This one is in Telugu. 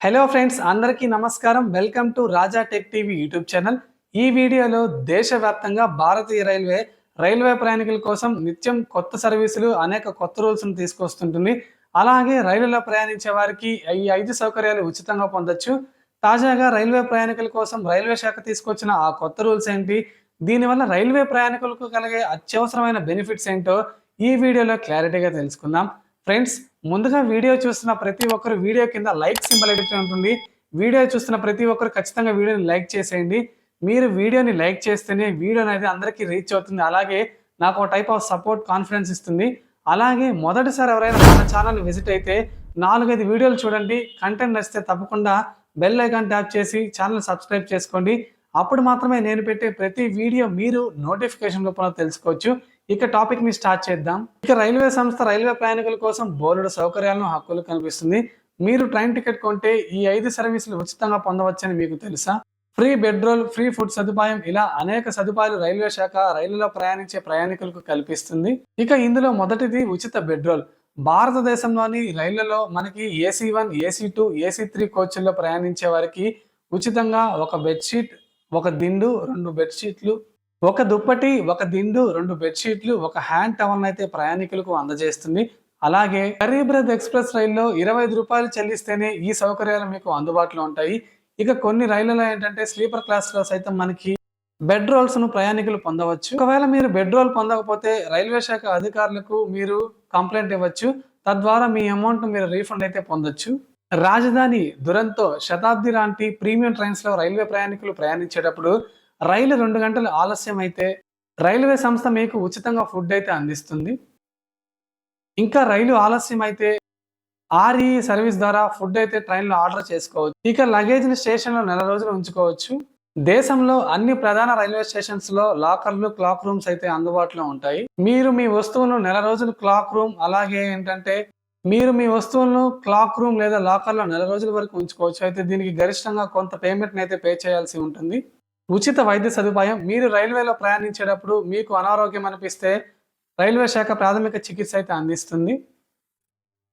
హలో ఫ్రెండ్స్ అందరికీ నమస్కారం. Welcome to Raja tech TV YouTube channel ఈ వీడియోలో దేశవ్యాప్తంగా భారతీయ రైల్వే రైల్వే ప్రయాణికుల కోసం నిత్యం కొత్త సర్వీసులు అనేక కొత్త రూల్స్ను తీసుకొస్తుంటుంది. అలాగే రైలులో ప్రయాణించే వారికి ఈ ఐదు సౌకర్యాలు ఉచితంగా పొందొచ్చు. తాజాగా రైల్వే ప్రయాణికుల కోసం రైల్వే శాఖ తీసుకొచ్చిన ఆ కొత్త రూల్స్ ఏంటి? దీనివల్ల రైల్వే ప్రయాణికులకు కలిగే అత్యవసరమైన బెనిఫిట్స్ ఏంటో ఈ వీడియోలో క్లారిటీగా తెలుసుకుందాం. ఫ్రెండ్స్ ముందుగా వీడియో చూస్తున్న ప్రతి ఒక్కరు వీడియో కింద లైక్ సింబల్ ఎడిట్ ఉంటుంది. వీడియో చూస్తున్న ప్రతి ఒక్కరు ఖచ్చితంగా వీడియోని లైక్ చేసేయండి. మీరు వీడియోని లైక్ చేస్తేనే వీడియో అనేది అందరికీ రీచ్ అవుతుంది. అలాగే నాకు ఒక టైప్ ఆఫ్ సపోర్ట్ కాన్ఫిడెన్స్ ఇస్తుంది. అలాగే మొదటిసారి ఎవరైనా మన ఛానల్ విజిట్ అయితే నాలుగైదు వీడియోలు చూడండి. కంటెంట్ నచ్చితే తప్పకుండా బెల్ ఐకాన్ ట్యాప్ చేసి ఛానల్ సబ్స్క్రైబ్ చేసుకోండి. అప్పుడు మాత్రమే నేను పెట్టే ప్రతి వీడియో మీరు నోటిఫికేషన్ రూపంలో తెలుసుకోవచ్చు. ఇక టాపిక్ని స్టార్ట్ చేద్దాం. ఇక రైల్వే సంస్థ రైల్వే ప్రయాణికుల కోసం బోలెడు సౌకర్యాలను హక్కులు కనిపిస్తుంది మీరు ట్రైన్ టికెట్ కొంటే ఈ ఐదు సర్వీసులు ఉచితంగా పొందవచ్చని మీకు తెలుసా? ఫ్రీ బెడ్రోల్ ఫ్రీ ఫుడ్ సదుపాయం ఇలా అనేక సదుపాయాలు రైల్వే శాఖ రైలులో ప్రయాణించే ప్రయాణికులకు కల్పిస్తుంది. ఇక ఇందులో మొదటిది ఉచిత బెడ్రోల్ భారతదేశంలోని రైళ్ళలో మనకి AC one AC two AC three కోచ్ల్లో ప్రయాణించే వారికి ఉచితంగా ఒక బెడ్షీట్ ఒక దిండు రెండు బెడ్షీట్లు ఒక దుప్పటి ఒక దిండు రెండు బెడ్షీట్లు ఒక హ్యాండ్ టవల్ అయితే ప్రయాణికులకు అందజేస్తుంది. అలాగే గరీబ్ రథ్ ఎక్స్ప్రెస్ రైల్లో ఇరవై ఐదు రూపాయలు చెల్లిస్తేనే ఈ సౌకర్యాలు మీకు అందుబాటులో ఉంటాయి. ఇక కొన్ని రైళ్ళలో ఏంటంటే స్లీపర్ క్లాస్లో సైతం మనకి బెడ్ రోల్స్ను ప్రయాణికులు పొందవచ్చు. ఒకవేళ మీరు బెడ్ రోల్ పొందకపోతే రైల్వే శాఖ అధికారులకు మీరు కంప్లైంట్ ఇవ్వచ్చు. తద్వారా మీ అమౌంట్ మీరు రీఫండ్ అయితే పొందొచ్చు. రాజధాని దురంతో శతాబ్ది లాంటి ప్రీమియం ట్రైన్స్లో రైల్వే ప్రయాణికులు ప్రయాణించేటప్పుడు రైలు రెండు గంటలు ఆలస్యం అయితే రైల్వే సంస్థ మీకు ఉచితంగా ఫుడ్ అయితే అందిస్తుంది. ఇంకా రైలు ఆలస్యం అయితే ఆర్ఈ సర్వీస్ ద్వారా ఫుడ్ అయితే ట్రైన్లో ఆర్డర్ చేసుకోవచ్చు. ఇక లగేజ్ని స్టేషన్లో నెల రోజులు ఉంచుకోవచ్చు. దేశంలో అన్ని ప్రధాన రైల్వే స్టేషన్స్లో లాకర్లు క్లాక్ రూమ్స్ అయితే అందుబాటులో ఉంటాయి. మీరు మీ వస్తువులను నెల రోజులు క్లాక్ రూమ్ అలాగే ఏంటంటే మీరు మీ వస్తువులను క్లాక్ రూమ్ లేదా లాకర్లో నెల రోజుల వరకు ఉంచుకోవచ్చు. అయితే దీనికి గరిష్టంగా కొంత పేమెంట్ని అయితే పే చేయాల్సి ఉంటుంది. ఉచిత వైద్య సదుపాయం. మీరు రైల్వేలో ప్రయాణించేటప్పుడు మీకు అనారోగ్యం అనిపిస్తే రైల్వే శాఖ ప్రాథమిక చికిత్స అయితే అందిస్తుంది.